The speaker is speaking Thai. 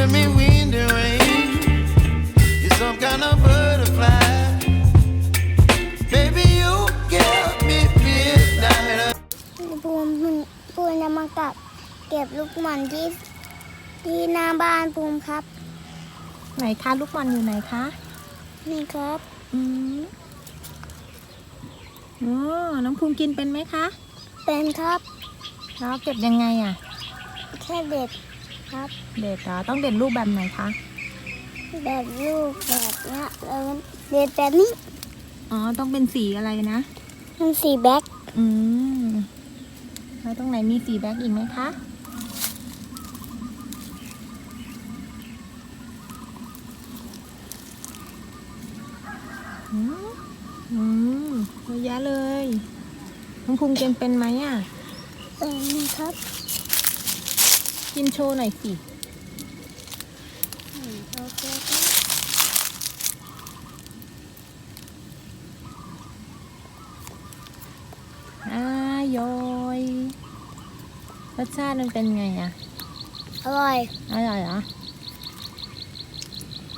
giving me wind and rain. You're some kind of butterfly. Baby, you give me midnight. ปูมปูนจะมากับเก็บลูกมันที่ที่หน้าบ้านปูมครับไหนคะลูกมันอยู่ไหนคะนี่ครับอืมอ๋อน้องภูมิกินเป็นไหมคะเป็นครับแล้วเก็บยังไงอะ แค่เด็ด ครับ เด็ดเหรอต้องเด็ดรูปแบบไหนคะ แบบลูกแบบเนี้ยแล้วเด็ดแบบนี้อ๋อ ต้องเป็นสีอะไรนะ มันสีแบ็คอืม แล้วตรงไหนมีสีแบ็กอีกไหมคะ อืมอืมเยอะแยะเลยน้องภูมิกินเป็นไหมอะเป็นนี่ครับ กินโชว์หน่อยสิอืมโอเคครับอายอยรสชาติมันเป็นไงอะอร่อย อร่อยเหรอ